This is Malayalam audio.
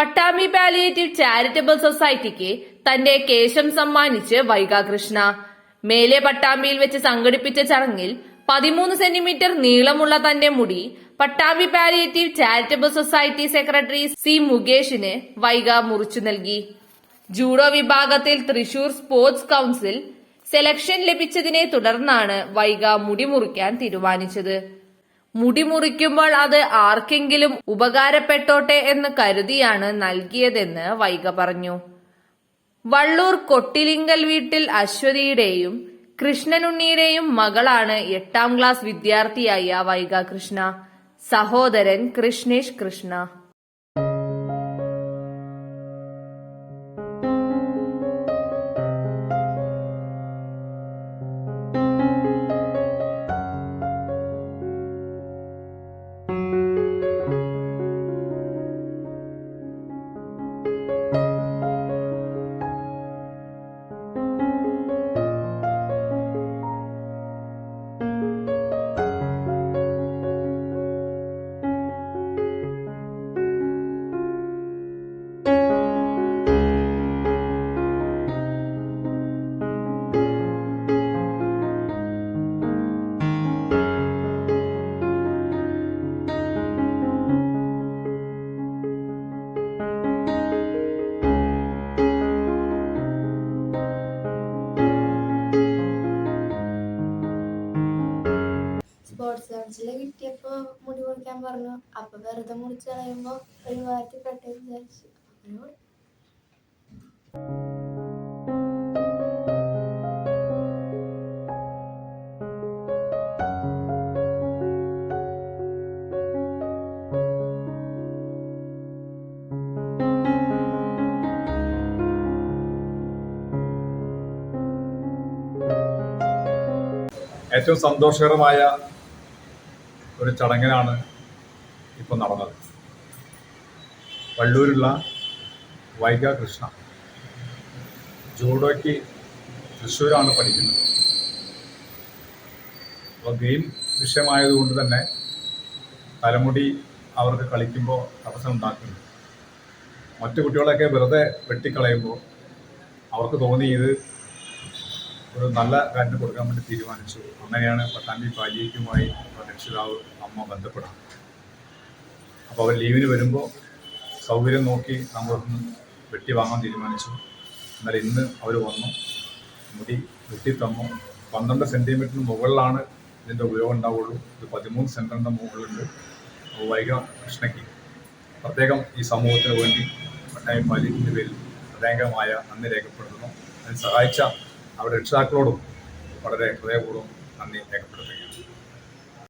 പട്ടാമ്പി പാലിയേറ്റീവ് ചാരിറ്റബിൾ സൊസൈറ്റിക്ക് തന്റെ കേശം സമ്മാനിച്ച് വൈകാകൃഷ്ണ. മേലെ പട്ടാമ്പിയിൽ വെച്ച് സംഘടിപ്പിച്ച ചടങ്ങിൽ പതിമൂന്ന് സെന്റിമീറ്റർ നീളമുള്ള തന്റെ മുടി Pattambi palliative charitable society secretary C മുകേഷിന് Vaiga മുറിച്ചു നൽകി. ജൂഡോ വിഭാഗത്തിൽ തൃശൂർ സ്പോർട്സ് കൌൺസിൽ സെലക്ഷൻ ലഭിച്ചതിനെ തുടർന്നാണ് വൈഗ മുടി മുറിക്കാൻ തീരുമാനിച്ചത്. മുടി മുറിക്കുമ്പോൾ അത് ആർക്കെങ്കിലും ഉപകാരപ്പെട്ടോട്ടെ എന്ന് കരുതിയാണ് നൽകിയതെന്ന് വൈഗ പറഞ്ഞു. വള്ളൂർ കൊട്ടിലിങ്കൽ വീട്ടിൽ അശ്വതിയുടെയും കൃഷ്ണനുണ്ണിയുടെയും മകളാണ് എട്ടാം ക്ലാസ് വിദ്യാർത്ഥിയായ വൈഗ കൃഷ്ണ. സഹോദരൻ കൃഷ്ണേഷ് കൃഷ്ണ. കൗൺസിൽ കിട്ടിയപ്പോ മുടി മുറിക്കാൻ പറഞ്ഞു. അപ്പൊ വെറുതെ മുറിച്ച് കളയുമ്പോ ഒരു വാരത്തിൽ പെട്ടെന്ന് വിചാരിച്ചു. അങ്ങനെ ഏറ്റവും സന്തോഷകരമായ ഒരു ചടങ്ങിനാണ് ഇപ്പോൾ നടന്നത്. വള്ളൂരുള്ള വൈഗ കൃഷ്ണ ജൂഡോയ്ക്ക് തൃശ്ശൂരാണ് പഠിക്കുന്നത്. അപ്പോൾ ഗെയിം വിഷയമായതുകൊണ്ട് തന്നെ തലമുടി അവർക്ക് കളിക്കുമ്പോൾ തടസ്സം ഉണ്ടാക്കുന്നു. മറ്റു കുട്ടികളൊക്കെ വെറുതെ വെട്ടിക്കളയുമ്പോൾ അവർക്ക് തോന്നി ഇത് ഒരു നല്ല കാര്യം കൊടുക്കാൻ വേണ്ടി തീരുമാനിച്ചു. അങ്ങനെയാണ് പട്ടാമ്പി പാലിയേക്കുമായി രക്ഷിതാവ് അമ്മ ബന്ധപ്പെടാം അപ്പോൾ അവർ ലീവിന് വരുമ്പോൾ സൗകര്യം നോക്കി നമ്മളൊന്ന് വെട്ടി വാങ്ങാൻ തീരുമാനിച്ചു. എന്നാൽ ഇന്ന് അവർ വന്നു. മുടി വെട്ടി തന്നു. പന്ത്രണ്ട് സെന്റിമീറ്ററിന് മുകളിലാണ് ഇതിന്റെ ഉപയോഗം ഉണ്ടാവുള്ളൂ. ഇത് പതിമൂന്ന് സെന്ററിന്റെ മുകളിലുണ്ട്. വൈക കൃഷ്ണയ്ക്ക്. പ്രത്യേകം ഈ സമൂഹത്തിന് വേണ്ടി പട്ടാമ്പി പാലിയേറ്റിന്റെ പേരിൽ പ്രത്യേകമായ നന്ദി രേഖപ്പെടുത്തുന്നു. അതിന് സഹായിച്ച അവരുടെ രക്ഷിതാക്കളോടും വളരെ ഹൃദയപൂർവം നന്ദി രേഖപ്പെടുത്തുകയാണ്.